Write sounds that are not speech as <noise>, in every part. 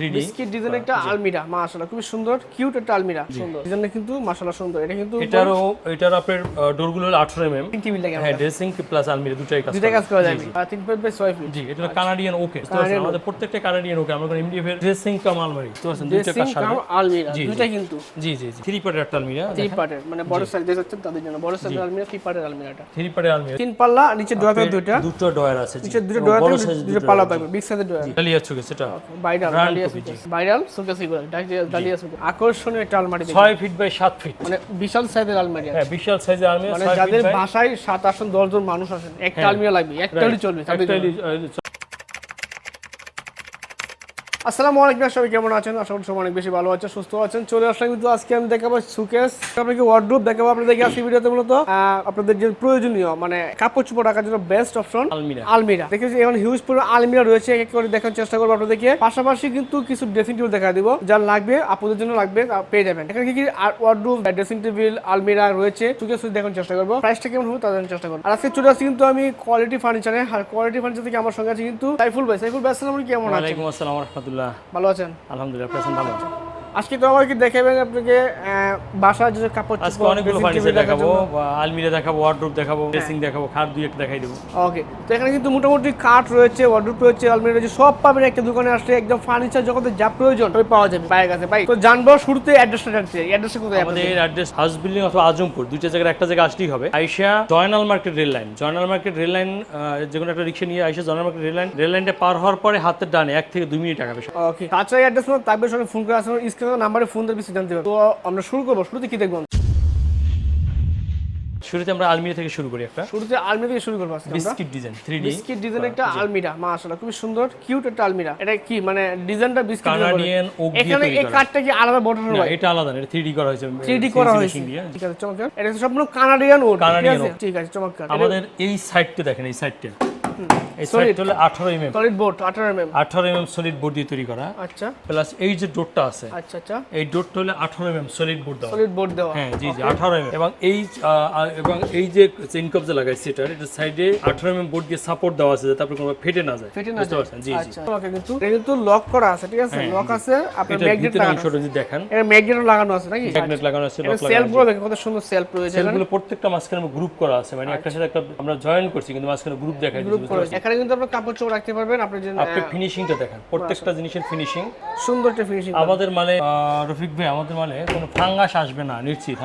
3D biscuit design একটা আলমিরা মাশাআল্লাহ খুবই সুন্দর কিউট একটা আলমিরা সুন্দর। ডিজাইনটা কিন্তু মাশাআল্লাহ সুন্দর। এটা কিন্তু এটারও এটার আপনার ডোরগুলো হলো 18 এমএম তিন টিভি লাগে হ্যাঁ ড্রেসিং প্লাস আলমিরা দুটাই কাজ দুইটা কাজ করা জি, যাবে জি। আর তিন ফিট বাই ছয় ফিট জি এটা কানাডিয়ান ওকে Canadian আমাদের প্রত্যেকটা কানাডিয়ান ওকে আমরা এমডিএফ এর ড্রেসিং কাম আলমারি। তো আছেন দুইটা কাজ কাম আলমিরা জি, জি। কিন্তু। জি জি জি। থ্রি পার্টের একটা আলমিরা থ্রি পার্টের মানে বড় সাইজ দিয়ে যাচ্ছেন তাদের জন্য। বড় সাইজের আলমিরা থ্রি পার্টের আলমিরাটা। থ্রি পার্টের আলমিরা। তিন পাল্লা নিচে ডোয়া থাকে দুটো ডয়ার আছে নিচে দুটো এবং ডোয়া বড় দুটো পাল্লা থাকবে বিগ সাইজের সেটা। ডালিয়া। সুকেস এগুলো ডালিয়া সুকেস আকর্ষণীয় একটা আলমারি। ছয় ফিট বাই সাত ফিট মানে বিশাল সাইজের আলমারি হ্যাঁ বিশাল সাইজের আলমারি মানে যাদের বাসায় সাত আসন দশ জন মানুষ আসেন একটা আলমিয়া লাগবে একটা চলবে তাদের জন্য। আসসালামু আলাইকুম সবাই কেমন আছেন? আশা করি সবাই অনেক বেশি ভালো আছেন সুস্থ আছেন। চলে আসলাম কিন্তু আজকে আমি দেখাবো সুকেস আপনাকে ওয়ার্ডরোব দেখাবো আপনাদেরকে আজকে ভিডিওতে মূলত। আপনাদের যে প্রয়োজনীয় মানে কাপড় চোপড় রাখার জন্য বেস্ট অপশন আলমিরা। আলমিরা। দেখেছি এখন হিউজ পরিমাণ আলমিরা রয়েছে এক এক করে দেখার চেষ্টা করব আপনাদেরকে। পাশাপাশি কিন্তু কিছু ড্রেসিং টেবিল দেখা দিব যা লাগবে আপুদের জন্য লাগবে পেয়ে যাবেন। এখানে কি কি ওয়ার্ডরোব ড্রেসিং টেবিল আলমিরা রয়েছে সুকেস দেখার চেষ্টা করব। প্রাইসটা কেমন হবে তাদের চেষ্টা করব। আর আজকে চলে আসছি কিন্তু আমি কোয়ালিটি ফার্নিচারে আর কোয়ালিটি ফার্নিচার থেকে আমার সঙ্গে আছে কিন্তু সাইফুল ভাই। সাইফুল ভাই আসসালামু কেমন আছেন? আসসালাম রহমতুল্লাহ ভালো আছেন? আলহামদুলিল্লাহ আছেন? ভালো আজকে তো আমাকে দেখাবেন আপনাকে বাসার যে কাপড় আজকে অনেকগুলো ফার্নিচার দেখাবো আলমিরা দেখাবো ওয়ার্ড্রোব দেখাবো ড্রেসিং দেখাবো খাট দুই একটা দেখাই দেবো। ওকে তো এখানে কিন্তু মোটামুটি কাঠ রয়েছে ওয়ার্ডরোব রয়েছে আলমিরা রয়েছে সব পাবেন একটা দোকানে আসলে একদম ফার্নিচার জগতে যা প্রয়োজন সবই পাওয়া যাবে পায়ে গেছে ভাই তো জানব শুরুতে অ্যাড্রেসটা জানতে অ্যাড্রেসটা কোথায় আমাদের অ্যাড্রেস হাউস বিল্ডিং অথবা আজমপুর দুইটা জায়গায় একটা জায়গা আসলেই হবে। আইসা Joynal market rail line Joynal market rail line যে কোনো একটা রিক্সা নিয়ে আইসা Joynal market rail line rail লাইনটা পার হওয়ার পরে হাতের ডানে এক থেকে দুই মিনিট টাকা বেশি ওকে তাছাড়া অ্যাড্রেস তাকবে সঙ্গে ফোন করে আসুন স্ক্রিনের নাম্বারে ফোন দিয়ে জানতে পারব তো আমরা শুরু করব। শুরুতে কি দেখব? শুরুতে আমরা আলমিরা থেকে শুরু করি একটা। শুরুতে আলমিরা থেকে শুরু করব আজকে biscuit design three D biscuit design একটা আলমিরা মাশাআল্লাহ খুবই সুন্দর কিউট একটা আলমিরা। এটা কি মানে ডিজাইনটা বিস্কিট কানাডিয়ান ওক দিয়ে এখানে এই করা। কাঠটা কি আলাদা বর্ডার না এটা আলাদা এটা থ্রি ডি করা হয়েছে 3D করা CNC হয়েছে। ঠিক আছে চমৎকার। এটা সম্পূর্ণ কানাডিয়ান wood। ঠিক আছে? চমৎকার। আমাদের এই সাইডটা দেখেন এই সাইডটা এই। সাইডটা হলো আঠারো এমএম সলিড বোর্ড 18 এমএম আঠারো এমএম সলিড বোর্ড দিয়ে তৈরি করা। আচ্ছা। প্লাস এই যে ডোরটা আছে আচ্ছা আচ্ছা। এই ডোরটা হলো আঠারো এমএম সলিড বোর্ড দেওয়া। সলিড বোর্ড দেওয়া। হ্যাঁ জি জি আঠারো এমএম এবং এই এবং এই যে কবজা লাগাইছে এটার এটা সাইডে আঠারো এমএম বোর্ড দিয়ে সাপোর্ট দেওয়া আছে যাতে আপনার কোনো ফেটে না যায়। ফেটে না যায়। জি জি। আচ্ছা ওকে কিন্তু এটা কিন্তু লক করা আছে ঠিক আছে? লক আছে আপনার ম্যাগনেট লাগানো যদি দেখেন। এটা ম্যাগনেট লাগানো আছে নাকি? ম্যাগনেট লাগানো আছে এটা লক সেলফগুলো দেখেন কত সুন্দর সেলফ রয়েছে সেলগুলো প্রত্যেকটা মাঝখানে গ্রুপ করা আছে মানে একটা সাথে একটা আমরা জয়েন করছি কিন্তু মাঝখানে গ্রুপ এখানে কিন্তু আপনি কাপড় চোপড় রাখতে পারবেন আপনি যে আপনি ফিনিশিংটা দেখেন। প্রত্যেকটা জিনিসের ফিনিশিং সুন্দর একটা ফিনিশিং আমাদের মানে রফিক ভাই আমাদের মানে কোনো ফাঙ্গাস আসবে না নিশ্চিত?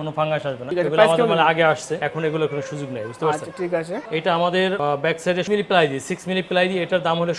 কোনো ফাঙ্গাস আসবে না। এগুলো আমাদের মানে আগে আসছে এখন এগুলো কোনো সুযোগ নেই বুঝতে পারছেন? আচ্ছা ঠিক আছে। এটা আমাদের ব্যাক সাইডে মিলি প্লাই দিয়ে মিলি প্লাই দিয়ে এটার দাম হলো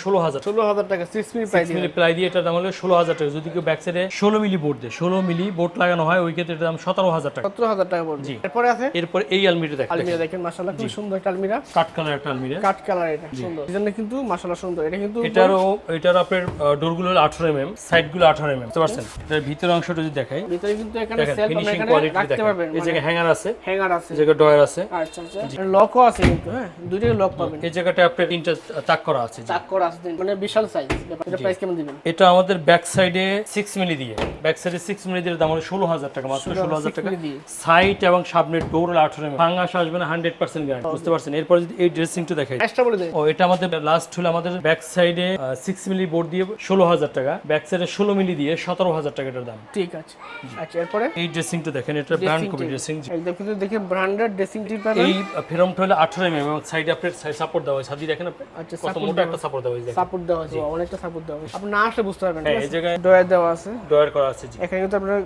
টাকা প্রাইস মিলি প্লাই দিয়ে এটার দাম হলো ষোলো হাজার টাকা। যদি কেউ ব্যাক সাইডে ষোলো মিলি বোর্ড দেয় ষোলো মিলি বোর্ড লাগানো হয় ওই ক্ষেত্রে এটার দাম সতেরো হাজার টাকা। সতেরো হাজার টাকা পড়বে। এরপরে আছে? এরপর এই আলমিটা দেখেন আলমিরা দেখেন। মাশাআল্লাহ খুব সুন্দর একটা আলমিরা। কাঠ কালার একটা আলমিরা। কাট কালার এটা সুন্দর। ডিজাইনটা কিন্তু মাশাআল্লাহ সুন্দর। এটা কিন্তু এটারও এটার আপনার ডোরগুলো হলো আঠারো এম এম সাইডগুলো আঠারো এম এম বুঝতে পারছেন? এটার ভিতরের অংশটা যদি দেখাই। ভিতরে কিন্তু এখানে সেলফ ফিনিশিং এখানে কোয়ালিটি রাখতে পারবেন মানে এই জায়গায় হ্যাঙ্গার আছে। হ্যাঙ্গার আছে। এই জায়গায় ডয়ার আছে। আচ্ছা আচ্ছা। লকও আছে কিন্তু হ্যাঁ? দুইটাই লক পাবেন। এই জায়গাটা আপনার তিনটা তাক করা আছে। চাক করা আছে মানে বিশাল সাইজ এটা প্রাইস কেমন দিবেন? এটা আমাদের ব্যাক সাইডে সিক্স মিলি দিয়ে। ব্যাক সাইডে সিক্স মিলি দিয়ে দাম হলো ষোলো হাজার টাকা মাত্র ষোলো হাজার টাকা। মিলি দিয়ে। সাইড এবং সামনের ডোর হলো আঠারো এম ফাঙ্গাস আসবে না হান্ড্রেড পার্সেন্ট গ্যারান্টি বুঝতে পারছেন? এরপর যদি এই ড্রেসিংটা দেখাই। প্রাইসটা বলে দেন ও এটা আমাদের লাস্ট হলো আমাদের ব্যাক সাইডে সিক্স মিলি বোর্ড দিয়ে ষোলো হাজার টাকা ব্যাক সাইডে ষোলো মিলি দিয়ে সতেরো হাজার টাকা এটার দাম। ঠিক আছে। আচ্ছা এরপরে? এই ড্রেসিংটা দেখেন এটা ব্র্যান্ড কপি ড্রেসিং একদম কিন্তু দেখে ব্র্যান্ডেড ড্রেসিং টিপ পাবেন। এই ফেরমটা হলো আঠারো এম এবং সাইডে আপনার সাপোর্ট দেওয়া হয়। সাদি দেখেন আপনি? আচ্ছা কত মোটা একটা সাপোর্ট দেওয়া হয়েছে সাপোর্ট দেওয়া আছে অনেকটা সাপোর্ট দেওয়া আছে আপনি না আসলে বুঝতে পারবেন হ্যাঁ এই জায়গায় ডয়ার দেওয়া আছে। ডয়ার করা আছে জি। এখানে কিন্তু আপনার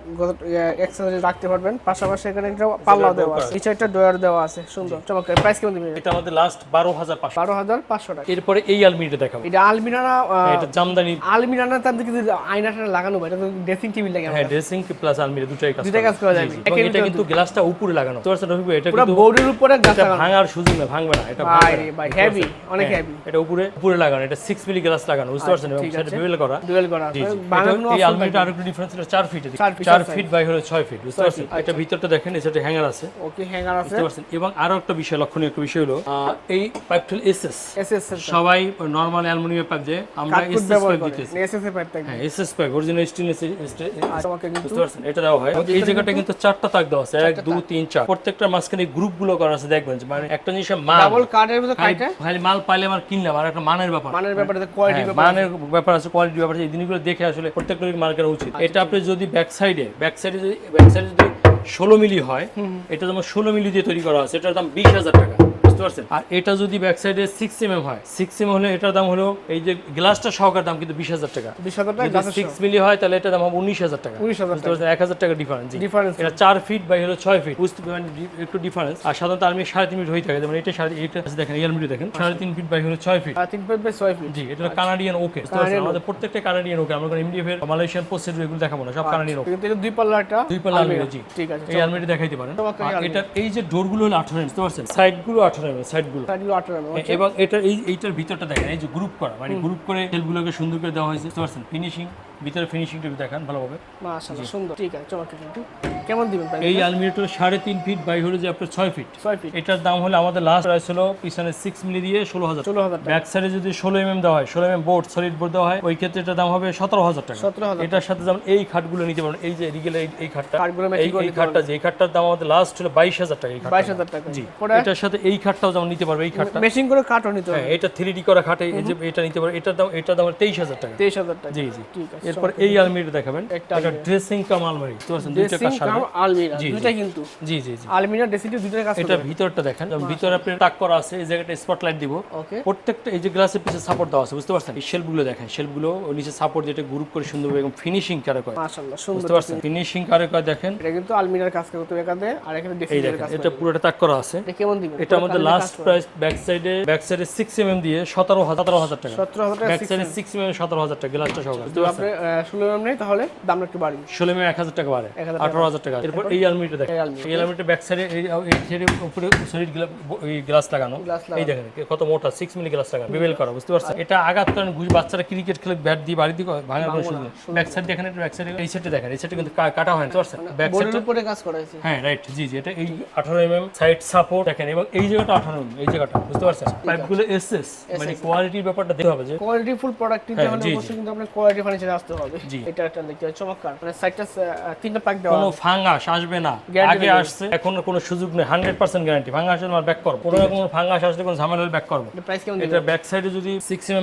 এক্সারসাইজ রাখতে পারবেন। পাশাপাশি এখানে একটা পাল্লাও দেওয়া আছে। নিচে একটা ডয়ার দেওয়া আছে সুন্দর। চমৎকার প্রাইস কেমন দিবেন? এটা আমাদের লাস্ট বারো হাজার পাঁচশো বারো হাজার পাঁচশো টাকা। এরপরে এই আলমিটা দেখাবো এটা আলমিরা না এটা জামদানি। আলমিরা না তার কিন্তু আয়নাটা লাগানো এটা তো ড্রেসিং টেবিল লাগে হ্যাঁ ড্রেসিং প্লাস আলমিরা দুটাই কাজ করে। কাজ করা এবং এটা কিন্তু গ্লাসটা উপরে লাগানো। তো রফিক ভাই এটা কিন্তু বোর্ডের উপরে এটা লাগানো। ভাঙার সুযোগ না ভাঙবে না এটা ভাই। ভাই হেভি অনেক হ্যাঁ, হেভি এটা উপরে উপরে লাগানো এটা সিক্স মিলি গ্লাস লাগানো বুঝতে পারছেন? এবং সেটা ডুয়েল করা। ডুয়েল করা। এটা- এই আলমিরাটা আরেকটু ডিফারেন্স হলো চার ফিট চার feet চার size। ফিট বাই হলো ছয় ফিট বুঝতে পারছেন? এটা ভিতরটা দেখেন এটা হ্যাঙ্গার আছে। ওকে হ্যাঙ্গার আছে। বুঝতে পারছেন? এবং আরও একটা বিষয় লক্ষণীয় একটা বিষয় হলো এই পাইপটা এসএস এসএস সবাই নরমাল অ্যালুমিনিয়াম পাইপ আমরা এসএস পাইপ বলতেছি এসএসএ পাইপ থাকবে হ্যাঁ এসএস পাইপ অরিজিনাল স্টেনলেস আর তোমাকে কিন্তু এটা হয়। এই জায়গাটা কিন্তু চারটা তাক দেওয়া আছে। এক দুই তিন চার। প্রত্যেকটা মাঝখানে গ্রুপগুলো করা আছে দেখবেন মানে একটা জিনিস মাল ডাবল কার্ডের খালি কাইটা খালি মাল পাইলে আমার কিনলাম আর একটা মানের ব্যাপার। মানের ব্যাপারে কোয়ালিটি হ্যাঁ, মানের ব্যাপার আছে কোয়ালিটির ব্যাপার আছে। এই জিনিসগুলো দেখে আসলে প্রত্যেকটা মাল কেনা উচিত। এটা আপনি যদি ব্যাক সাইডে ব্যাক সাইডে যদি ব্যাক সাইডে যদি ষোলো মিলি হয় এটা যেমন ষোলো মিলি দিয়ে তৈরি করা আছে এটার দাম বিশ হাজার টাকা। বুঝতে পারছেন? আর এটা যদি ব্যাক সাইডে সিক্স এম হয় সিক্স এম হলে এটার দাম হলো এই যে গ্লাসটা সহকার দাম কিন্তু বিশ হাজার টাকা। বিশ হাজার টাকা সিক্স মিলি হয় তাহলে এটার দাম হবে উনিশ হাজার টাকা। উনিশ হাজার এক হাজার টাকা ডিফারেন্স ডিফারেন্স এটা চার ফিট বাই হলো ছয় ফিট বুঝতে মানে একটু ডিফারেন্স আর সাধারণত আর্মি সাড়ে তিন ফিট হয়ে থাকে যেমন এটা সাড়ে এটা দেখেন এলমিটি দেখেন সাড়ে তিন ফিট বাই হলো ছয় ফিট তিন পাইপ বাই ছয় ফিট জি এটা কানাডিয়ান ওকে আমাদের প্রত্যেকটা কানাডিয়ান ওকে আমরা কোনো এমডিএফ এর মালয়েশিয়ান প্রসিডিউর এগুলো দেখাবো না সব কানাডিয়ান ওকে কিন্তু দুই পাল্লা একটা দুই পাল্লা আলমিরা। জি। ঠিক আছে এই আলমিরা দেখাইতে পারেন। এটা এই যে ডোরগুলো হলো আঠারো ইঞ্চ বুঝতে পারছেন? সাইডগুলো আঠারো গুলো সাইডগুলো mm, এবং এটা এই এইটার ভিতরটা দেখেন এই যে গ্রুপ করা মানে গ্রুপ করে সেলগুলোকে সুন্দর করে দেওয়া হয়েছে। বুঝতে পারছেন? ফিনিশিং ভিতরে ফিনিশিংটা দেখান ভালোভাবে। মাশাআল্লাহ সুন্দর ঠিক আছে চমৎকার কিন্তু। কেমন দিবেন এই আলমিরাটা সাড়ে তিন ফিট বাই হলো যে আপনার ছয় ফিট ছয় ফিট এটার দাম হলো আমাদের লাস্ট প্রাইস হলো পিছনে সিক্স মিলি দিয়ে ষোলো হাজার ষোলো হাজার ব্যাক সাইডে যদি ষোলো এমএম দেওয়া হয় ষোলো এমএম বোর্ড সলিড বোর্ড দেওয়া হয় ওই ক্ষেত্রে এটার দাম হবে সতেরো হাজার টাকা। সতেরো হাজার এটার সাথে যেমন এই খাটগুলো নিতে পারেন এই যে রিগেলের এই- খাটটা এই খাটটা যে এই খাটটার দাম আমাদের লাস্ট হলো বাইশ হাজার টাকা বাইশ হাজার টাকা। জি এটার সাথে এই খাটটাও যেমন নিতে পারবে এই খাটটা। মেশিন করে কাঠও নিতে হ্যাঁ এটা থ্রি ডি করা খাটে এই যে এটা নিতে পারবে এটার দাম এটার দাম তেইশ হাজার টাকা। তেইশ হাজার টাকা। জি জি। ঠিক আছে। এরপর এই আলমিরা দেখাবেন। একটা ড্রেসিং কাম আলমারি। ড্রেসিং কাম আলমিরা। দুইটা কিন্তু। জি জি জি। আলমিরা ড্রেসিং দুইটা কাজ এটা ভিতরটা দেখেন। ভিতরে আপনি টাক করা আছে এই জায়গাটা স্পটলাইট দিব। ওকে। প্রত্যেকটা এই যে গ্লাসের পিছে সাপোর্ট দেওয়া আছে বুঝতে পারছেন? এই শেলফগুলো দেখেন শেলফগুলো ওর নিচে সাপোর্ট যেটা গ্রুপ করে সুন্দর এবং ফিনিশিং কারে করে মাশাআল্লাহ সুন্দর বুঝতে পারছেন? ফিনিশিং কারে করে দেখেন। এটা কিন্তু আলমিরার কাজ করতে এখানে আর এখানে ড্রেসিং এর কাজ এটা পুরোটা তাক করা আছে। এটা কেমন দিবেন এটা আমাদের লাস্ট প্রাইস ব্যাক সাইডে ব্যাক সাইডে সিক্স এম এম দিয়ে সতেরো হাজার সতেরো হাজার টাকা। সতেরো হাজার টাকা ব্যাক সাইডে সিক্স এম এম সতেরো হাজার টাকা গ্লাসটা সহকারে ষোলো এম নেই তাহলে দামটা একটু বাড়বে। ষোলো এম এক হাজার টাকা বাড়ে। আঠারো হাজার টাকা। এরপর এই আলমিটা দেখেন। এই আলমিটা ব্যাক সাইডে এই সাইডে উপরে সলিড গ্লাস লাগানো। এই দেখেন কত মোটা সিক্স মিলি গ্লাস লাগানো। বেবেল করা বুঝতে পারছেন? এটা আঘাত করেন ঘুষ বাচ্চারা ক্রিকেট খেলে ব্যাট দিয়ে বাড়ি দিয়ে ভাঙা কোনো সুযোগ ব্যাক সাইড দেখেন এটা ব্যাক সাইডে এই সাইডে দেখেন এই সাইডে কিন্তু কাটা হয় না বুঝতে পারছেন? ব্যাক সাইড উপরে কাজ করা হয়েছে। হ্যাঁ রাইট জি জি এটা এই আঠারো এম এম সাইড সাপোর্ট দেখেন এবং এই জায়গাটা আঠারো এম এই জায়গাটা বুঝতে পারছেন? পাইপগুলো এসএস মানে কোয়ালিটির ব্যাপারটা দেখতে হবে যে কোয়ালিটি ফুল প্রোডাক্ট নিতে হ্যাঁ, হলে অবশ্যই কিন্তু আপনার কোয়ালিটি ফার্নিচারে আসতে হবে। জি। এটা একটা দেখতে চমৎকার। মানে সাইডটা তিনটা দেওয়া কোনো ফাঙ্গাস আসবে না। আগে আসছে এখন কোনো সুযোগ নেই। হান্ড্রেড পার্সেন্ট গ্যারান্টি ফাঙ্গাস আমার ব্যাক করব। কোনো রকম ফাঙ্গাস আসলে কোনো ঝামেলা ব্যাক করব। প্রাইস কেমন এটা ব্যাক সাইডে যদি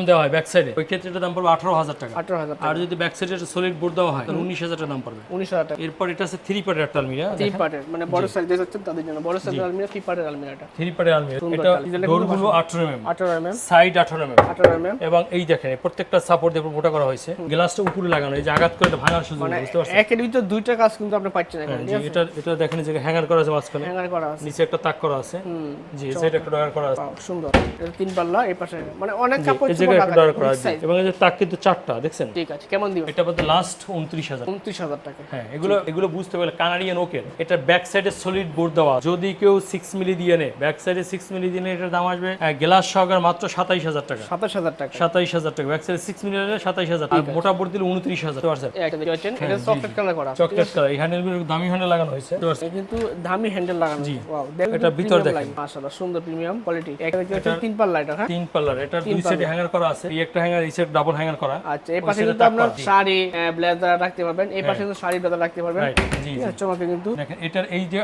দেওয়া হয় ব্যাক সাইডে ওই ক্ষেত্রে এটার দাম পড়বে আঠারো হাজার টাকা। আঠারো হাজার টাকা। আর যদি ব্যাক সাইডে সলিড বোর্ড দেওয়া হয় তাহলে উনিশ হাজার টাকা দাম পড়বে। উনিশ হাজার টাকা। এরপর এটা আছে থ্রি পার্টের একটা আলমিরা থ্রি পার্টের মানে বড় সাইজ দিয়ে তাদের জন্য বড় সাইজের আলমিরা থ্রি পার্টের আলমিরাটা থ্রি পার্টের আলমিরা এটা ডোরগুলো সাইড আঠারো এম আঠারো এম এম এবং এই দেখেন প্রত্যেকটা সাপোর্ট দিয়ে মোটা করা হয়েছে। গ্লাসটা উপরে লাগানো এই যে আঘাত করে ভাঙার সুযোগ নেই, বুঝতে পারছেন? একের ভিতরে দুইটা কাজ কিন্তু আপনি পাচ্ছেন এখানে জি, এটা এটা দেখেন যে হ্যাঙ্গার করা আছে মাঝখানে হ্যাঙ্গার করা আছে। নিচে একটা তাক করা আছে। জি সাইড একটা ডয়ার করা আছে। সুন্দর। এটা তিন পাল্লা এই পাশে মানে অনেক কাপড় এই জায়গায় একটা ডয়ার করা আছে। এবং এই যে তাক কিন্তু চারটা দেখছেন? ঠিক আছে কেমন দিবেন? এটা বলতে লাস্ট উনত্রিশ হাজার। উনত্রিশ হাজার টাকা। হ্যাঁ এগুলো এগুলো বুঝতে পারলে কানাডিয়ান ওকের এটা ব্যাক সাইডে সলিড বোর্ড দেওয়া যদি কেউ সিক্স মিলি দিয়ে নেয় ব্যাক সাইডে সিক্স মিলি দিয়ে নেয় এটার দাম আসবে গ্লাস সহকার মাত্র সাতাইশ হাজার টাকা। সাতাশ হাজার টাকা। সাতাইশ হাজার টাকা ব্যাক সাইডে সিক্স মিলি হলে সাতাইশ হাজার আর মোটা বোর্ড দিলে উনত্রিশ হাজার। পারছেন এই একটা দেখতে পাচ্ছেন এটা চকলেট কালার করা। চকলেট কালার এই হ্যান্ডেলগুলো দামি হ্যান্ডেল লাগানো হয়েছে। বুঝতে পারছেন? কিন্তু দামি হ্যান্ডেল লাগানো। ওয়াও এটা ভিতর দেখেন। মাশাআল্লাহ সুন্দর প্রিমিয়াম কোয়ালিটি এটা দেখতে তিন পাল্লা এটা হ্যাঁ? তিন পাল্লার। এটা দুই সাইডে হ্যাঙ্গার করা আছে। এই একটা হ্যাঙ্গার এই সাইড ডাবল হ্যাঙ্গার করা। আচ্ছা এই পাশে কিন্তু আপনার শাড়ি ব্লেজার রাখতে পারবেন। এই পাশে কিন্তু শাড়ি ব্লেজার রাখতে পারবেন। জি চমকে কিন্তু। দেখেন এটার এই যে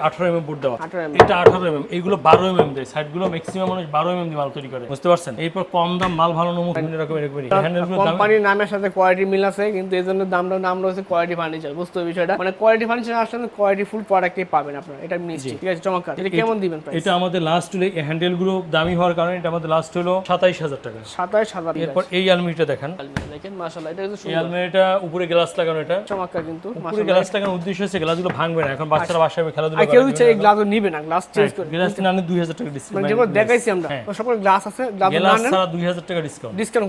বোর্ড দেওয়া আঠারো এটা আঠারো এম এইগুলো বারো এম দেয়। সাইডগুলো ম্যাক্সিমাম মানুষ বারো এম দিয়ে মাল তৈরি করে। বুঝতে পারছেন? এরপর কম দাম মাল ভালো নমুক বিভিন্ন রকম এরকমই হ্যান্ডেলগুলো কোম্পানির নামের সাথে কোয়ালিটি মিল আছে কিন্তু এই জন্য দামটা নাম রয়েছে কোয়ালিটি ফার্নিচার বুঝতে হবে বিষয়টা? মানে কোয়ালিটি ফার্নিচার আসলে কোয়ালিটি ফুল প্রোডাক্টই পাবেন আপনারা এটা মিষ্টি ঠিক আছে? চমৎকার। এটা কেমন দিবেন প্রাইস এটা আমাদের লাস্ট হলো এই হ্যান্ডেলগুলো দামি হওয়ার কারণে এটা আমাদের লাস্ট হলো সাতাইশ হাজার টাকা। সাতাশ হাজার এরপর এই আলমিটা দেখেন। দেখেন মাশাআল্লাহ এটা কিন্তু এই সুন্দর। আলমিটা উপরে গ্লাস লাগানো এটা। চমৎকার কিন্তু উপরে গ্লাস লাগানোর উদ্দেশ্য হচ্ছে গ্লাসগুলো ভাঙবে না। এখন বাচ্চারা বাসায় খেলাধুলা আর কেউ এই গ্লাস নিবে না গ্লাস চেঞ্জ করে গ্লাস আনলে দুই হাজার টাকা মানে ডিসকাউন্ট যেগুলো দেখাইছি আমরা হ্যাঁ। সকল গ্লাস আছে গ্লাস গ্লাস না দুই হাজার টাকা ডিসকাউন্ট ডিসকাউন্ট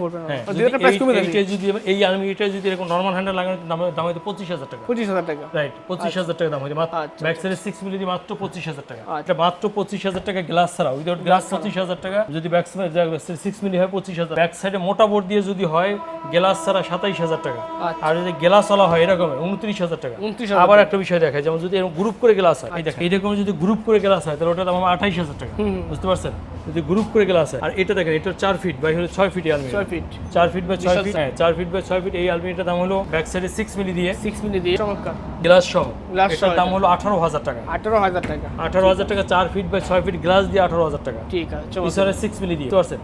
প্রাইস কমে দেবে এইটা যদি এই আলমিটা যদি এরকম নর্মাল হ্যান্ডেল লাগানো দাম দাম হয়তো পঁচিশ হাজার টাকা। পঁচিশ হাজার টাকা। রাইট পঁচিশ হাজার টাকা দাম মাত্র আচ্ছা। সিক্স মিলি মাত্র পঁচিশ হাজার টাকা। এটা মাত্র পঁচিশ হাজার টাকা গ্লাস ছাড়া উইদাউট গ্লাস পঁচিশ হাজার টাকা। যদি ব্যাক সিক্স মিলি হয় পঁচিশ হাজার। ব্যাক সাইডে মোটা বোর্ড দিয়ে যদি হয় গ্লাস ছাড়া সাতাইশ হাজার টাকা। আচ্ছা। আর যদি গ্লাস ওলা হয় এরকম উনত্রিশ হাজার টাকা। আবার একটা বিষয় দেখায় যেমন যদি এরকম গ্রুপ করে গ্লাস হয় এই দেখেন এইরকম যদি গ্রুপ করে গ্লাস হয় তাহলে ওটার দাম আঠাইশ হাজার টাকা। বুঝতে পারছেন? যদি গ্রুপ করে গেলে আছে। আর এটা দেখেন এটা চার ফিট বাই হলো ছয় ফিট আলমিরা ছয় ফিট চার ফিট বাই ছয় ফিট হ্যাঁ চার ফিট বাই ছয় ফিট এই আলমিরাটার দাম হলো ব্যাক সাইডে সিক্স মিলি দিয়ে। সিক্স মিনিট দিয়ে। চমৎকার। গ্লাস সহ। দাম হলো আঠারো হাজার টাকা। আঠারো হাজার টাকা। আঠারো হাজার টাকা চার ফিট বাই ছয় ফিট গ্লাস দিয়ে আঠারো হাজার টাকা। ঠিক আছে পিছনে সিক্স মিলি দিয়ে। পারছেন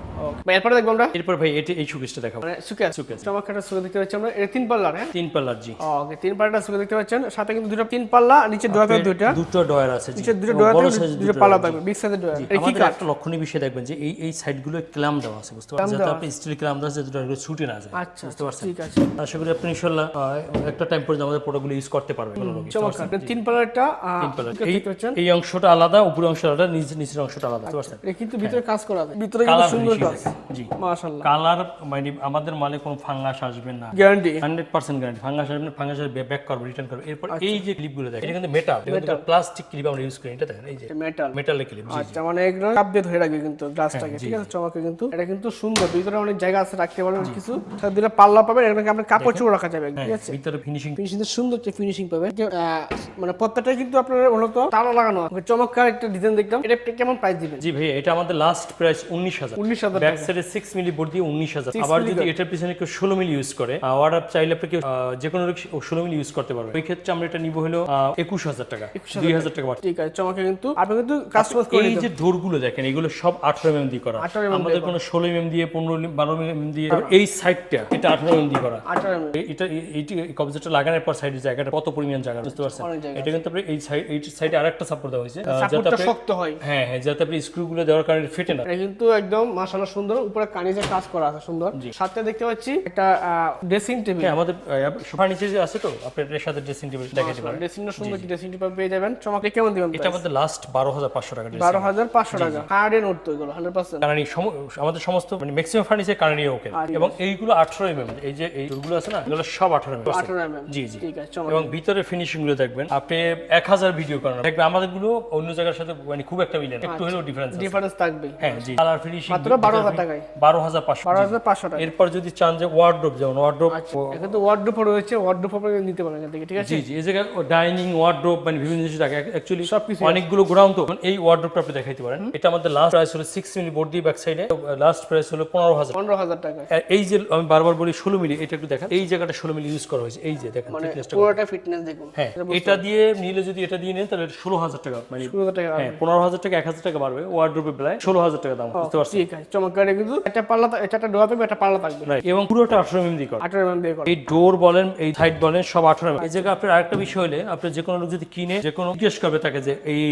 এরপরে দেখব আমরা। এরপর ভাই এটা এই সুকেশটা দেখাবো। মানে সুকেস Suitcase। চমৎকার সুকে দেখতে পাচ্ছি আমরা। এটা তিন পাল্লার হ্যাঁ? তিন পাল্লার জি। ওকে তিন পাল্লাটা দেখতে পাচ্ছেন। সাথে কিন্তু দুটো তিন পাল্লা নিচে ডোয়াতে দুইটা। দুটো ডয়ার আছে নিচে দুটো ডোয়াতে দুটো দুটো পাল্লা ডয়ার, থাকবে বিগ সাইজের ডোয়া জি। কি একটা লক্ষণীয় বিষয় দেখবেন যে এই এই সাইডগুলো ক্ল্যাম দেওয়া আছে বুঝতে পারছেন? যাতে আপনি স্টিল ক্ল্যাম দেওয়া আছে দুটো ছুটে না যায় আচ্ছা বুঝতে পারছেন? ঠিক আছে। আশা করি আপনি ইনশাল্লাহ আহ, একটা টাইম পর্যন্ত আমাদের প্রোডাক্টগুলো ইউজ করতে পারবেন। কোনো চমৎকার। তিন পাল্লাটা আহ, তিন পাল্লার। সুকেস এই দেখতে পাচ্ছেন? এই অংশটা আলাদা উপরের অংশ আলাদা নিচের অংশটা আলাদা বুঝতে পারছেন? এটা কিন্তু ভিতরে কাজ করা ভিতরে কিন্তু সুন্দর কাজ। জি। মাশাআল্লাহ। কালার মানে আমাদের মালে কোনো ফাঙ্গাস আসবে না। Guarantee hundred percent guarantee fungus আসবে ফাঙ্গাস ব্যাক করবে রিটার্ন করবে। এরপর আচ্ছা। এই যে ক্লিপগুলো দেখেন এটা কিন্তু মেটাল প্লাস্টিক ক্লিপ আমরা ইউজ করি এটা দেখেন এই যে মেটাল মেটালের ক্লিপ আচ্ছা মানে দিয়ে ধরে রাখবে কিন্তু গ্লাসটাকে ঠিক আছে? চমকে কিন্তু। এটা কিন্তু সুন্দর। ভিতরে অনেক জায়গা আছে রাখতে পারবেন কিছু। সাথে দুটো পাল্লা পাবেন এখানে আপনার কাপড় চোপড় রাখা যাবে ঠিক আছে? ভিতরে ফিনিশিং ফিনিশিং সুন্দর একটা ফিনিশিং পাবেন যে, মানে প্রত্যেকটাই কিন্তু আপনার মূলত তালা লাগানো চমৎকার একটা ডিজাইন দেখলাম। এটা কেমন প্রাইস দিবেন? জি ভাই এটা আমাদের লাস্ট প্রাইস উনিশ হাজার। উনিশ হাজার ব্যাক সাইডে সিক্স মিলি বোর্ড দিয়ে উনিশ হাজার। আবার যদি এটার পিছনে কেউ ষোলো মিলি ইউজ করে অর্ডার চাইলে আপনি কেউ যে কোনো ষোলো মিলি ইউজ করতে পারবে। ওই ক্ষেত্রে আমরা এটা নিব হলো একুশ হাজার টাকা। দুই হাজার টাকা ঠিক আছে চমকে কিন্তু। আপনি কিন্তু কাস্টমাইজ করে এই যে ডোরগুলো দেখেন এগুলো সব আঠারো এম দিয়ে করা। 18 আমাদের কোনো ষোলো এম দিয়ে পনেরো বারো এম দিয়ে এই সাইডটা এটা আঠারো এম দিয়ে করা। আঠারো এটা এ- এইটি লাগানোর পর সাইডের জায়গাটা কত পরিমাণ জায়গা বুঝতে পারছেন? এটা কিন্তু আপনি এই সাইড এই সাইডে আরেকটা সাপোর্ট দেওয়া হয়েছে। যাতে শক্ত হয়। হ্যাঁ হ্যাঁ যাতে আপনি স্ক্রুগুলো দেওয়ার কারণে ফেটে না। এটা কিন্তু একদম মাশাআল্লাহ সুন্দর। উপরে কানিজে কাজ করা আছে সুন্দর। সাথে দেখতে পাচ্ছি একটা ড্রেসিং টেবিল হ্যাঁ আমাদের ফার্নিচার যে আছে তো আপনি এটার সাথে ড্রেসিং টেবিল দেখাতে পারেন। ড্রেসিংটা সুন্দর ড্রেসিং টেবিল পেয়ে যাবেন। চমকে কেমন দিবেন এটা আমাদের লাস্ট বারো হাজার পাঁচশো টাকা dressing। বারো হাজার পাঁচশো টাকা। হার্ড এন্ড উঠতো এগুলো হান্ড্রেড পার্সেন্ট কারণ আমাদের সমস্ত মানে ম্যাক্সিমাম ফার্নিচার কারণে ওকে। এবং এইগুলো আঠারো এম এই যে এইগুলো আছে না এগুলো সব আঠারো এম আঠারো এম জি জি। ঠিক আছে এবং ভিতরে ফিনিশিংগুলো দেখবেন আপনি এক হাজার ভিডিও করেন। দেখবেন আমাদেরগুলো অন্য জায়গার সাথে মানে খুব একটা মিলে না। একটু হলেও ডিফারেন্স ডিফারেন্স থাকবে হ্যাঁ জি। কালার ফিনিশিং মাত্র 12,000 টাকায়। বারো হাজার পাঁচশো। বারো হাজার পাঁচশো টাকা এরপর যদি চান যে ওয়ার্ড্রোপ যেমন ওয়ার্ড্রোপ এখানে তো ওয়ার্ড্রোপ রয়েছে ওয়ার্ড্রোপ আপনি নিতে পারেন এখান থেকে ঠিক আছে? জি জি। এই জায়গায় ডাইনিং ওয়ার্ড্রোপ মানে বিভিন্ন জিনিস থাকে। অ্যাকচুয়ালি সবকিছু অনেকগুলো গোডাউন তো। এই ওয়ার্ড্রোপটা আপনি দেখাইতে পারেন। এটা আমাদের লাস্ট প্রাইস হলো সিক্স মিলি বোর্ড দিয়ে ব্যাক সাইডে লাস্ট প্রাইস হলো পনেরো হাজার। পনেরো হাজার টাকা এই যে আমি বারবার বলি ষোলো মিলি এটা একটু দেখেন। এই জায়গাটা ষোলো মিলি ইউজ করা হয়েছে। এই যে দেখেন মানে পুরোটা ফিটনেস দেখুন। হ্যাঁ এটা দিয়ে নিলে যদি এটা দিয়ে নেন তাহলে ষোলো হাজার টাকা মানে ষোলো হাজার টাকা হ্যাঁ পনেরো হাজার টাকা এক হাজার টাকা বাড়বে ওয়ার্ড্রোপে প্রায় ষোলো হাজার টাকা দাম বুঝতে পারছেন? ঠিক আছে চমৎকার কিন্তু একটা পাল্লা একটা ডোয়া থাকবে একটা পাল্লা থাকবে। এবং পুরোটা আঠারো এম দিয়ে করা। আঠারো এম দিয়ে করা। এই ডোর বলেন এই সাইড বলেন সব আঠারো এই জায়গায় আপনার আরেকটা বিষয় হলে আপনি যে কোনো লোক যদি কিনে যে কোনো জিজ্ঞেস করবে তাকে যে এই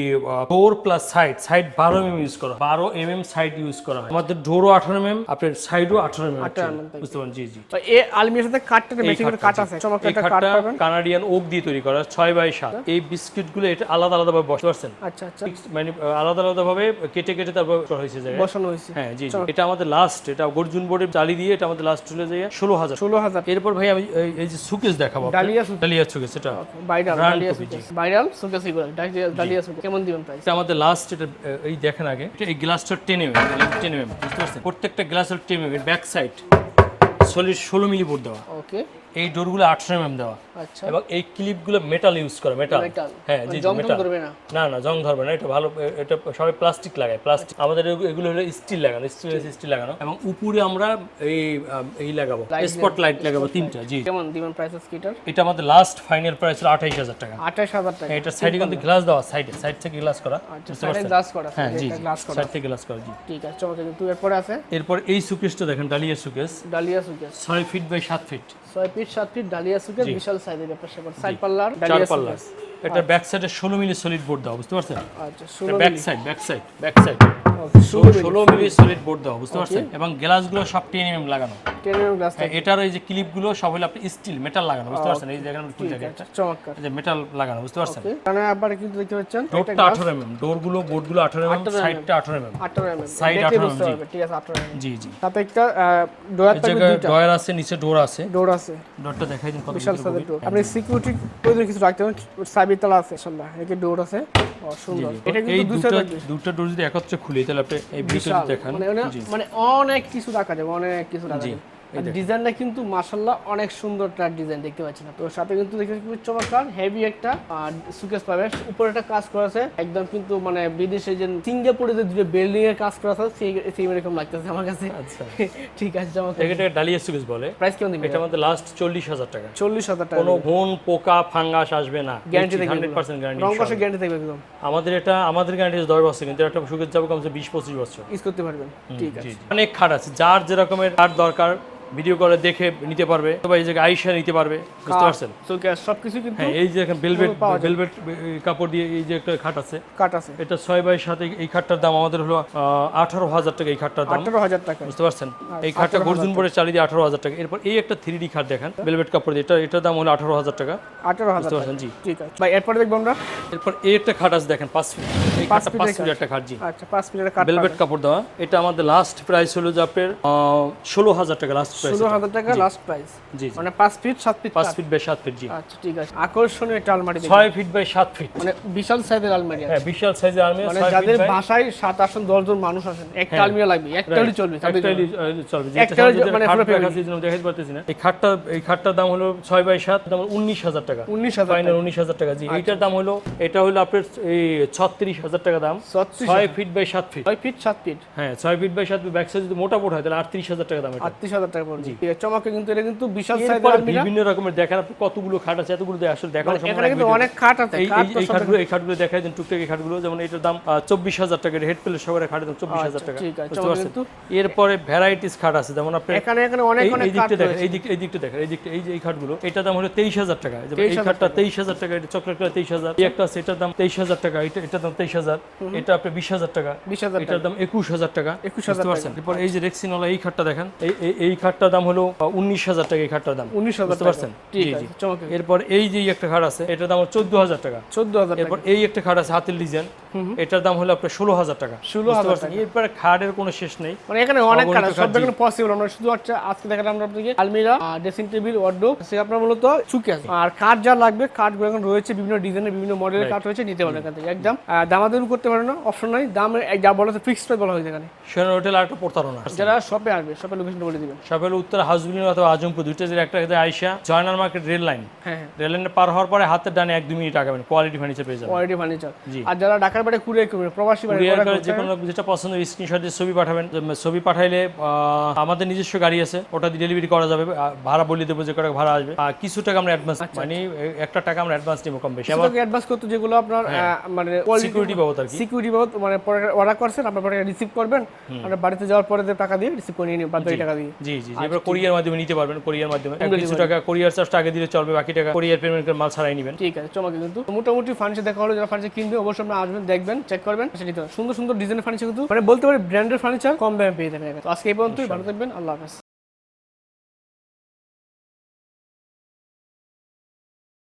ডোর প্লাস সাইড সাইড বারো এম ইউজ করা। বারো এম এম সাইড ইউজ করা হয়। আমাদের ডোরও আঠারো এম আপনার সাইডও আঠারো এম বুঝতে পারেন জি জি। তো এই আলমিরার সাথে কাঠটা মেশিং কাঠ আছে চমৎকার কাঠ পাবেন। কানাডিয়ান ওক দিয়ে তৈরি করা ছয় বাই সাত। এই বিস্কিটগুলো এটা আলাদা আলাদা ভাবে বসতে পারছেন আচ্ছা আচ্ছা। মানে আলাদা আলাদা ভাবে কেটে কেটে তারপর করা হয়েছে বসানো হয়েছে। হ্যাঁ জি। এটা আমাদের লাস্ট এটা গর্জুন বোর্ডে চালি দিয়ে এটা আমাদের লাস্ট চলে যায়। ষোলো হাজার। ষোলো হাজার। এরপর ভাই আমি এই- যে সুকেস দেখাবো ডালিয়া। ডালিয়া সুকেস এটা। Viral Dalia showcase viral showcase এগুলো ডালিয়া ডালিয়া সুকেস কেমন দিবেন প্রাইস এটা আমাদের লাস্ট এটা এই দেখেন আগে। এটা এই গ্লাসটা টেন এম টেন এম বুঝতে পারছেন? প্রত্যেকটা গ্লাসের ten M back side solid ষোলো মিলি বোর্ড দেওয়া। ওকে এই ডোরগুলো আঠারো এম দেওয়া। আচ্ছা। এবং এই ক্লিপগুলো মেটাল ইউজ করে মেটাল হ্যাঁ জি জং মেটাল না? না না জং ধরবে না এটা ভালো এটা সবাই প্লাস্টিক লাগায় প্লাস্টিক আমাদের এগুলো হলো স্টিল লাগানো স্টিল স্টিল লাগানো। এবং উপরে আমরা এই এই লাগাবো স্পট লাইট লাগাবো তিনটা জি। কেমন দিবেন প্রাইস স্কিটার এটা আমাদের লাস্ট ফাইনাল প্রাইস হলো আঠাইশ হাজার টাকা। আঠাশ হাজার টাকা। এটা সাইডে কিন্তু গ্লাস দেওয়া সাইডে সাইড থেকে গ্লাস করা আচ্ছা সাইডে গ্লাস করা হ্যাঁ জি গ্লাস করা। সাইড থেকে গ্লাস করা জি। ঠিক আছে চমৎকার কিন্তু এরপরে আছে? এরপর এই সুকেসটা দেখেন ডালিয়া সুকেস ডালিয়া সুকেস ছয় ফিট বাই সাত ফিট ছয় ফিট সাত ফিট ডালিয়া সুকের বিশাল সাইজের ব্যাপার স্যাপার। সাইড পাল্লার। ডালিয়া এটা ব্যাক সাইডে ষোলো মিলি সলিড বোর্ড দেওয়া বুঝতে পারছেন? আচ্ছা ষোলো back side back side back side ষোলো ষোলো মিলি সলিড বোর্ড দেওয়া বুঝতে পারছেন? এবং গ্লাসগুলো সব টেন এম লাগানো। টেন এম গ্লাস এটার এই যে ক্লিপগুলো সব হলো আপনি স্টিল মেটাল লাগানো বুঝতে পারছেন? এই জায়গায় ফুল জায়গায় একটা। চমৎকার। এই যে মেটাল লাগানো বুঝতে পারছেন? কারণ আবার কিন্তু দেখতে পাচ্ছেন? ডোরটা আঠারো এম ডোরগুলো বোর্ডগুলো আঠারো এম সাইডটা আঠারো এম আঠারো এম Side দেখে 18 বুঝতে জি। ঠিক আছে আঠারো এম জি জি। তাতে একটা ডোয়ার থাকবে দুইটা। ডয়ার আছে নিচে ডোর আছে। ডোর আছে। ডোরটা দেখাই দিন কত বিশাল সাইজের ডোর আপনি সিকিউরিটি প্রয়োজন কিছু রাখতে পারেন সাইবির আছে ইনশাআল্লাহ একে ডোর আছে। সুন্দর। এটা কিন্তু দুটো দুটো ডোর যদি একত্রে খুলি তাহলে আপনি এই ভিতরে দেখান। মানে মানে অনেক কিছু দেখা যাবে অনেক কিছু দেখা যাবে। ডিজাইনটা কিন্তু মাশাল্লাহ অনেক সুন্দর তার ডিজাইন দেখতে পাচ্ছেন তো সাথে কিন্তু দেখতে খুবই চমৎকার হেভি একটা সুকেস পাবে উপরে একটা কাজ করা আছে একদম কিন্তু মানে বিদেশে যে সিঙ্গাপুরে যে দুটো বিল্ডিং এর কাজ করা আছে সেই সেই এরকম লাগতেছে আমার কাছে। আচ্ছা। <laughs> ঠিক আছে চমৎকার। এটাকে ডালিয়া সুকেস বলে। প্রাইস কেমন দিবেন এটা আমাদের লাস্ট চল্লিশ হাজার টাকা। চল্লিশ হাজার টাকা কোনো ঘুণ পোকা ফাঙ্গাস আসবে না। গ্যারান্টি থাকবে হান্ড্রেড পার্সেন্ট গ্যারান্টি রং গ্যারান্টি থাকবে একদম আমাদের এটা আমাদের গ্যারান্টি দশ বছর কিন্তু একটা সুখের যাব কমসে বিশ পঁচিশ বছর। ইউজ করতে পারবেন। ঠিক আছে। অনেক খাট আছে যার যেরকমের খাট দরকার ভিডিও করে দেখে নিতে পারবে অথবা এই জায়গায় আইসা নিতে পারবে বুঝতে পারছেন? সুকেস সবকিছু কিন্তু হ্যাঁ এই যে পাওয়া যায়। বেলভেট কাপড় দিয়ে এই যে একটা খাট আছে কাট আছে। এটা ছয় বাই সাথে এই খাটটার দাম আমাদের হলো আঠারো হাজার টাকা এই খাটটার দাম। আঠারো হাজার টাকা। বুঝতে পারছেন? এই খাটটা গর্জুন পরে চালিয়ে দিয়ে আঠারো হাজার টাকা। এরপর এই একটা থ্রি ডি খাট দেখেন বেলভেট কাপড় দিয়ে এটা এটার দাম হলো আঠারো হাজার টাকা। আঠারো হাজার বুঝতে পারছেন? জি। ঠিক আছে। ভাই এরপরে দেখব আমরা। এরপর এই একটা খাট আছে দেখেন পাঁচ ফিট। এই পাঁচ খাটটা পাঁচ ফিট একটা খাট জি। আচ্ছা পাঁচ মিনিটের কাট বেলভেট কাপড় দেওয়া। এটা আমাদের লাস্ট প্রাইস হলো যে আপনার ষোলো হাজার টাকা লাস্ট ষোলো হাজার টাকা লাস্ট প্রাইস জি মানে পাঁচ ফিট সাত ফিট পাঁচ ফিট বাই সাত ফিট জি। আচ্ছা ঠিক আছে। আকর্ষণীয় একটা আলমারি। ছয় ফিট বাই সাত ফিট মানে বিশাল সাইজের আলমারি। হ্যাঁ বিশাল সাইজের আর্মি মানে যাদের বাসায় সাত আসন দশ জন মানুষ আছেন একটা আলমিরা লাগবে একটা হলে চলবে একটাই চলবে। একটা মানে পুরো জন্য দেখাতে পারতেছি না। এই খাটটা এই খাটটার দাম হলো ছয় বাই সাত দাম উনিশ হাজার টাকা। উনিশ হাজার ফাইনাল উনিশ হাজার টাকা জি। এইটার দাম হলো এটা হলো আপনার এই ছত্রিশ হাজার টাকা দাম। ছয় ফিট বাই সাত ফিট ছয় ফিট সাত ফিট হ্যাঁ ছয় ফিট বাই সাত ফিট ব্যাক সাইড যদি মোটা মোটা হয় তাহলে আটত্রিশ হাজার টাকা দাম এটা। আটত্রিশ হাজার টাকা পড়বে চমকে কিন্তু এটা কিন্তু বিশাল সাইজের বিভিন্ন রকমের দেখার আপনি কতগুলো খাট আছে এতগুলো দিয়ে আসলে দেখানো সম্ভব এখানে কিন্তু অনেক খাট আছে এই খাট খাটগুলো এই খাটগুলো দেখাই দেন টুকটাক এই খাটগুলো। যেমন এটার দাম চব্বিশ হাজার টাকা হেড প্লেট সবার খাটের দাম চব্বিশ হাজার আচ্ছা, টাকা। কিন্তু। এরপরে ভ্যারাইটিস খাট আছে যেমন আপনি এখানে এখানে অনেক অনেক খাট দেখেন এই দিক এই দিকটা দেখেন এই দিকটা এই যে এই খাটগুলো এটার দাম হলো তেইশ হাজার টাকা। এই 23,000 খাটটা তেইশ হাজার টাকা এটা চকলেট কালার তেইশ হাজার। এই একটা আছে এটার দাম তেইশ হাজার টাকা এটা এটার দাম তেইশ হাজার। এটা আপনার বিশ হাজার টাকা। বিশ হাজার এটার দাম একুশ হাজার টাকা। 21,000 বুঝতে পারছেন? এরপর এই যে রেক্সিনওয়ালা এই খাটটা দেখেন এই এই- এই খাটটার দাম হলো উনিশ হাজার টাকা এই খাটটার দাম। উনিশ হাজার পারছেন? এরপর এই যে একটা খাট আছে এটার দাম চোদ্দ হাজার টাকা। চোদ্দ হাজার এরপর এই একটা খাট আছে হাতের ডিজাইন। এটার দাম হলো আপনার ষোলো হাজার টাকা। 16,000 বুঝতে পারছেন? এরপরে খাটের কোনো শেষ নেই। মানে এখানে অনেক কালার সব পসিবল আমরা শুধু হচ্ছে আজকে দেখালাম আমরা আপনাকে আলমিরা ড্রেসিং টেবিল ওয়ার্ডরোব সে আপনার মূলত চুকে আছে। আর কাঠ যা লাগবে কাঠগুলো এখন রয়েছে বিভিন্ন ডিজাইনের বিভিন্ন মডেলের কাঠ রয়েছে নিতে পারবেন এখান থেকে একদম। দামাদামি করতে পারেন না অপশন নাই। দাম যা বলা হচ্ছে ফিক্সড বলা হয়েছে এখানে। হোটেল আর একটা প্রতারণা যারা শপে আসবে শপের লোকেশনটা বলে দিবেন। হলো উত্তর হাউসবিন অথবা আজমপুর দুইটা যে একটা আইসা জয়নাল মার্কেট রেল লাইন। হ্যাঁ হ্যাঁ। রেল লাইনে পার হওয়ার পরে হাতের ডানে এক দুই মিনিট আগাবেন কোয়ালিটি ফার্নিচার পেয়ে যাবেন। Quality furniture. আর যারা ঢাকার বাইরে কুরিয়ার করবেন প্রবাসী কুরিয়ার করে যে কোনো যেটা পছন্দ স্ক্রিনশট দিয়ে ছবি পাঠাবেন ছবি পাঠাইলে আমাদের নিজস্ব গাড়ি আছে ওটা দিয়ে ডেলিভারি করা যাবে ভাড়া বলে দেবো যে কটা ভাড়া আসবে। আর কিছু টাকা আমরা অ্যাডভান্স আচ্ছা, মানে একটা টাকা আমরা অ্যাডভান্স নিবো কম বেশি। আবার অ্যাডভান্স করতে যেগুলো আপনার আহ, মানে সিকিউরিটি বাবদ আর কি। সিকিউরিটি বাবদ মানে অর্ডার করছেন আপনার পরে রিসিভ করবেন আপনার বাড়িতে যাওয়ার পরে যে টাকা দিয়ে রিসিভ করে নিয়ে নিন বাদ টাকা দিয়ে। জি জি আচ্ছা, এবার কোরিয়ার মাধ্যমে নিতে পারবেন কোরিয়ার মাধ্যমে। কিছু টাকা কোরিয়ার চার্জটা আগে দিলে চলবে বাকি টাকা কোরিয়ার পেমেন্ট মাল ছাড়াই নেবেন। ঠিক আছে চমকে কিন্তু। মোটামুটি ফার্নিচার দেখা হলো যারা ফার্নিচার কিনবে অবশ্যই আপনারা আসবেন দেখবেন চেক করবেন। সেটা নিতে হবে। সুন্দর সুন্দর ডিজাইনের ফার্নিচার কিন্তু। মানে বলতে পারি ব্র্যান্ডের ফার্নিচার কম দামে পেয়ে যাবেন। তো আজকে এই পর্যন্তই ভালো থাকবেন আল্লাহ হাফেজ।